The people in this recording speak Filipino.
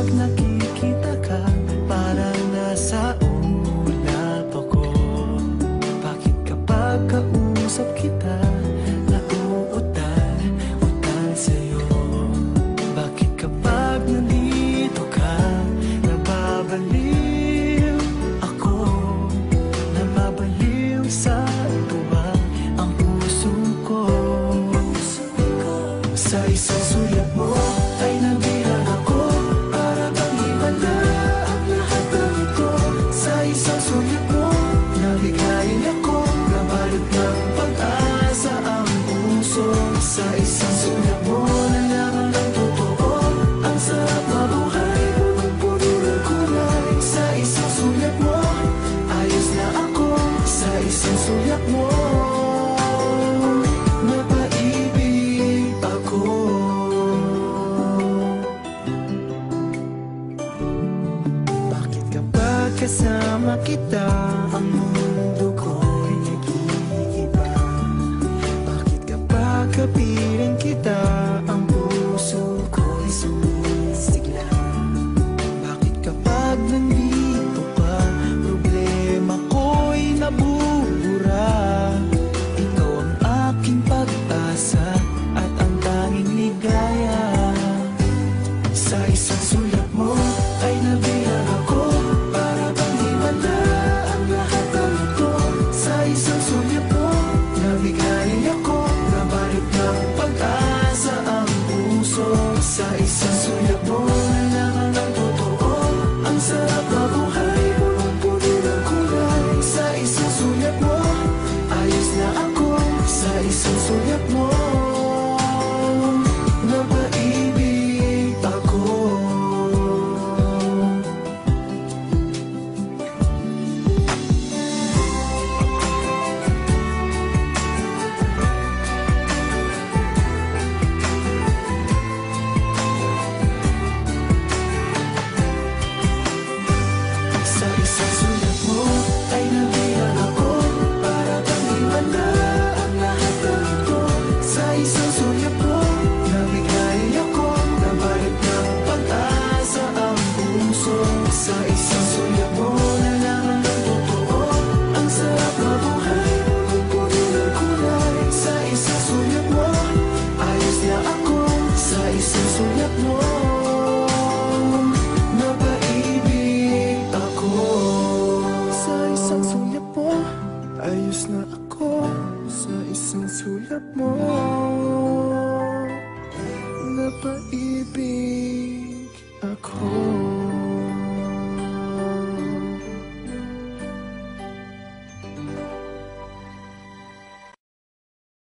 kapag nakikita kasama kita. Ang sai, sansu paibig ako.